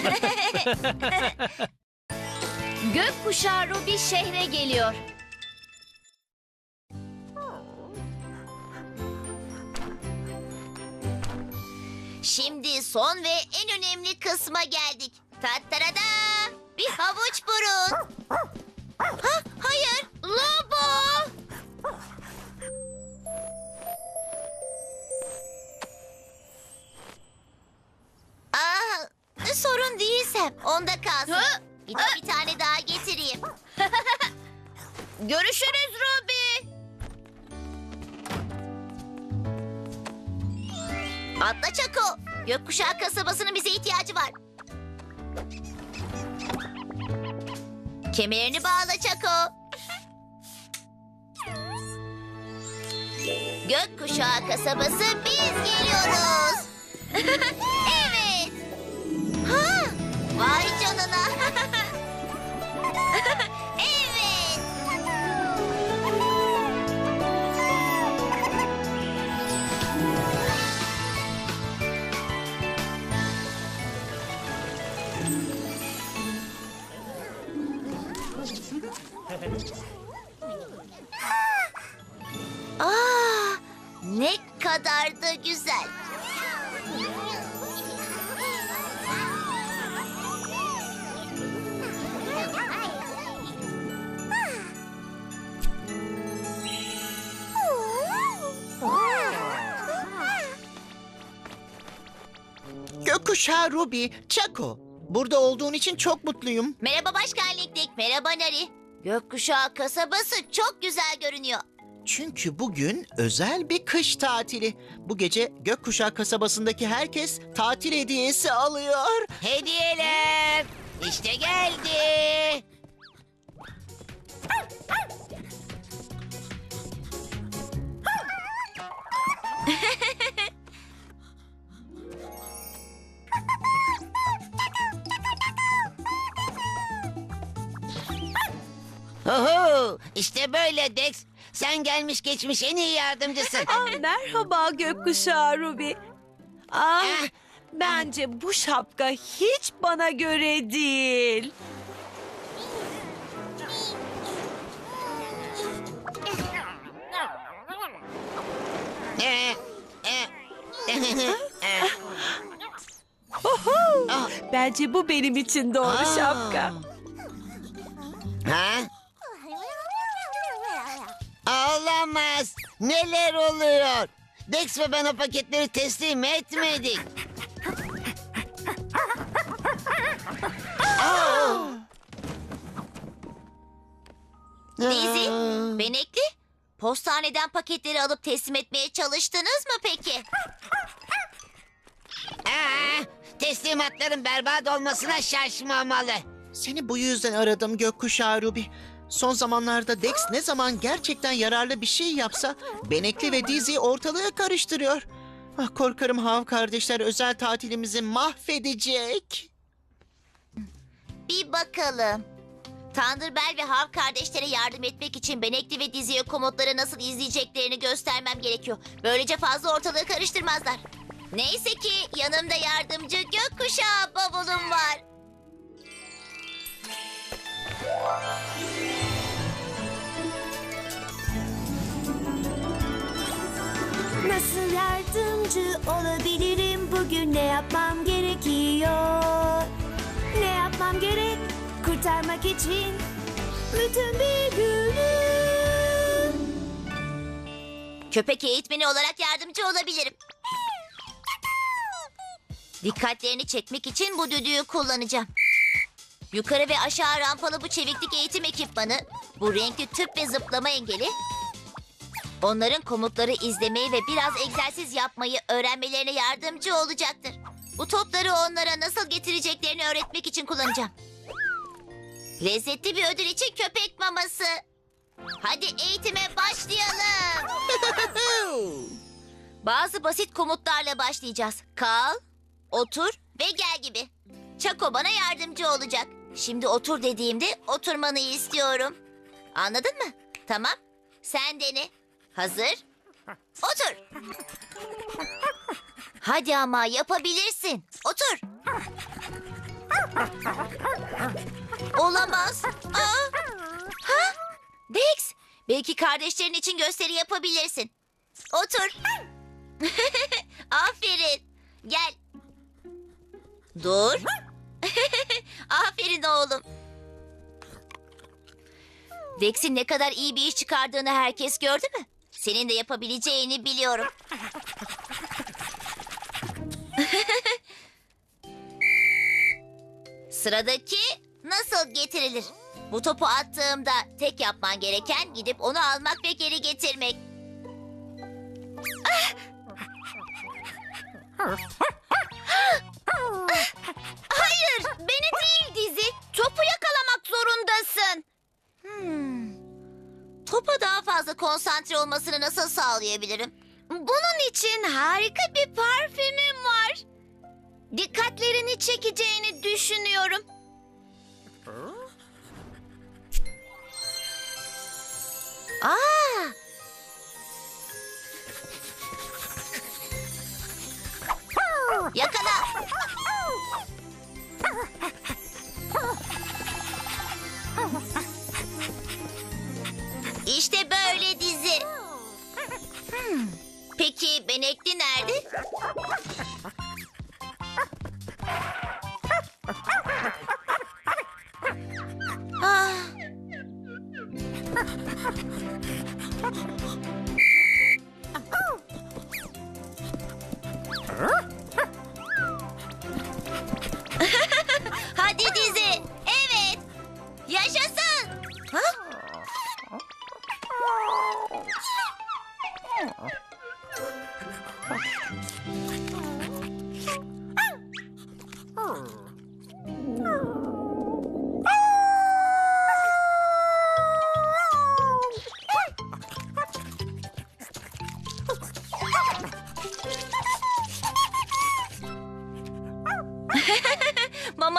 Gökkuşağı Ruby şehre geliyor. Şimdi son ve en önemli kısma geldik. Tattarada! Bir havuç burun. Ha, hayır, onda kalsın. Gidip bir tane daha getireyim. Görüşürüz Ruby. Atla Çako. Gökkuşağı kasabasının bize ihtiyacı var. Kemerini bağla Çako. Gökkuşağı kasabası biz geliyoruz. evet. Ha, vay canına. evet. Aa, ne kadar da güzel. Gökkuşağı Ruby, Çako. Burada olduğun için çok mutluyum. Merhaba Başkan Liklik, merhaba Nari. Gökkuşağı kasabası çok güzel görünüyor. Çünkü bugün özel bir kış tatili. Bu gece Gökkuşağı kasabasındaki herkes tatil hediyesi alıyor. Hediyeler işte geldi. İşte böyle Dex. Sen gelmiş geçmiş en iyi yardımcısın. Aa, merhaba gökkuşağı Ruby. Ah, Ah. bence bu şapka hiç bana göre değil. Ee, e, e, Oho, Ah. bence bu benim için doğru Aa. şapka. ha? Olamaz. Neler oluyor? Dex ve ben o paketleri teslim etmedik. Daisy, Aa. Benekli, postaneden paketleri alıp teslim etmeye çalıştınız mı peki? Aa, teslimatların berbat olmasına şaşmamalı. Seni bu yüzden aradım Gökkuşağı Ruby. Son zamanlarda Dex ne zaman gerçekten yararlı bir şey yapsa Benekli ve Dizzy ortalığı karıştırıyor. Ah, korkarım Hav kardeşler özel tatilimizi mahvedecek. Bir bakalım. Thunderbell ve Hav kardeşlere yardım etmek için Benekli ve Dizzy'ye komutları nasıl izleyeceklerini göstermem gerekiyor. Böylece fazla ortalığı karıştırmazlar. Neyse ki yanımda yardımcı gökkuşağı bavulum var. Nasıl yardımcı olabilirim bugün ne yapmam gerekiyor? Ne yapmam gerek kurtarmak için bütün bir günü? Köpek eğitmeni olarak yardımcı olabilirim. Dikkatlerini çekmek için bu düdüğü kullanacağım. Yukarı ve aşağı rampalı bu çeviklik eğitim ekipmanı, bu renkli tüp ve zıplama engeli, onların komutları izlemeyi ve biraz egzersiz yapmayı öğrenmelerine yardımcı olacaktır. Bu topları onlara nasıl getireceklerini öğretmek için kullanacağım. Lezzetli bir ödül için köpek maması. Hadi eğitime başlayalım. Bazı basit komutlarla başlayacağız. Kal, otur ve gel gibi. Çako bana yardımcı olacak. Şimdi otur dediğimde oturmanı istiyorum. Anladın mı? Tamam. Sen dene. Hazır. Otur. Hadi ama yapabilirsin. Otur. Olamaz. Aa. Ha? Dex, belki kardeşlerin için gösteri yapabilirsin. Otur. Aferin. Gel. Dur. Aferin oğlum. Dex'in ne kadar iyi bir iş çıkardığını herkes gördü mü? Senin de yapabileceğini biliyorum. Sıradaki nasıl getirilir? Bu topu attığımda tek yapman gereken gidip onu almak ve geri getirmek. konsantre olmasını nasıl sağlayabilirim? Bunun için harika bir parfümüm var. Dikkatlerini çekeceğini düşünüyorum. Aa! Yakala. Peki Benekli nerede? Ah. Hadi dizi. Evet. Yaşasın. Ha?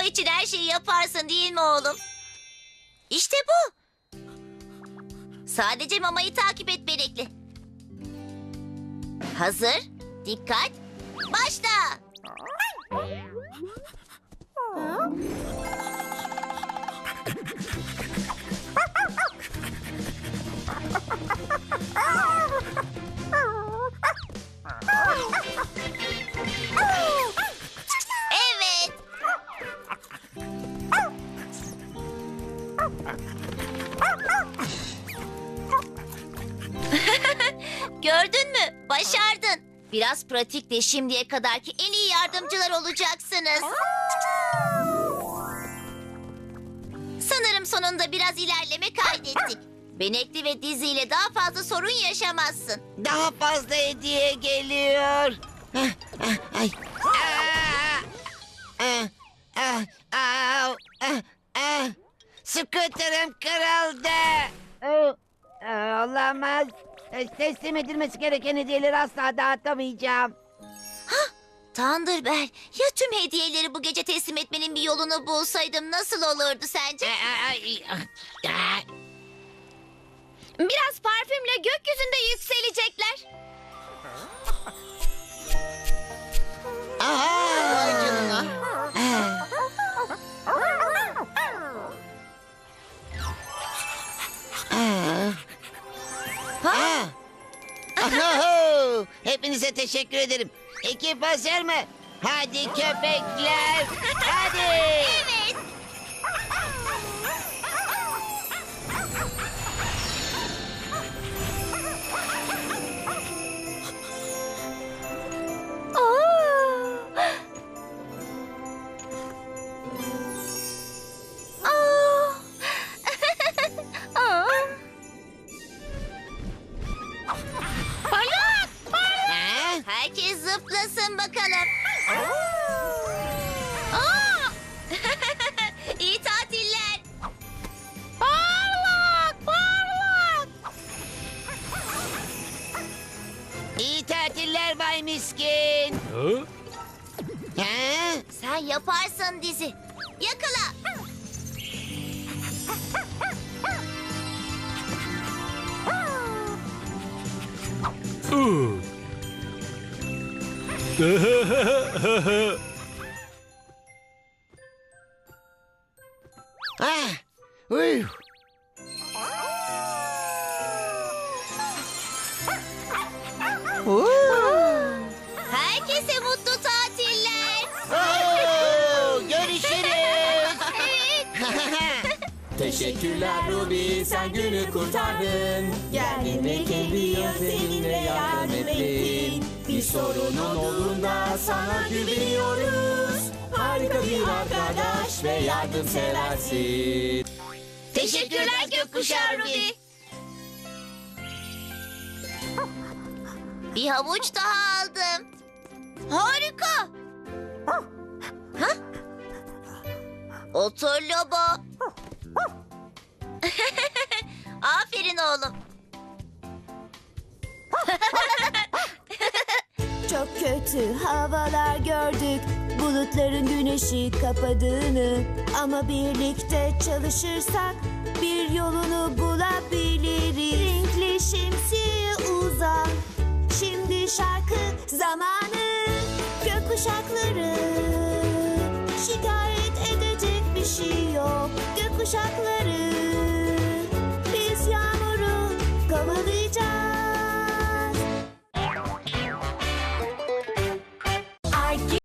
Mama için her şeyi yaparsın değil mi oğlum? İşte bu. Sadece mamayı takip et Benekli. Hazır, dikkat, başla. Gördün mü? Başardın. Biraz pratikle şimdiye kadarki en iyi yardımcılar olacaksınız. Sanırım sonunda biraz ilerleme kaydettik. Benekli ve Dizi ile daha fazla sorun yaşamazsın. Daha fazla hediye geliyor. Ah, ah, Ay. Ah, ah, ah, ah, ah, ah. Scooter'ım kırıldı. Oh, ah, Olamaz. Teslim edilmesi gereken hediyeleri asla dağıtamayacağım. Thunderbell, ya tüm hediyeleri bu gece teslim etmenin bir yolunu bulsaydım nasıl olurdu sence? Ah, ay, ah, ah. Biraz parfümle gökyüzünde yükselecekler. Hepinize teşekkür ederim. Ekip hazır mı? Hadi köpekler. Hadi. zıplasın bakalım. Aa! İyi tatiller. Parlak, parlak. İyi tatiller Bay Miskin. Ha? Sen yaparsın dizi. Yakala. Ah, uy. Herkese mutlu tatiller. Oo, görüşürüz. Teşekkürler Ruby sen günü kurtardın Geldin ve kendi gözlerinle yardım ettin. Bir sorunun olduğunda sana güveniyoruz Harika bir arkadaş ve yardımseversin Teşekkürler gökkuşağı Ruby. Bir havuç daha aldım. Harika. Otur Lobo. Aferin oğlum. Kötü havalar gördük. Bulutların güneşi kapadığını. Ama birlikte çalışırsak Bir yolunu bulabiliriz. Renkli şemsiye uzan Şimdi şarkı zamanı. Gökkuşakları Şikayet edecek bir şey yok. Gökkuşakları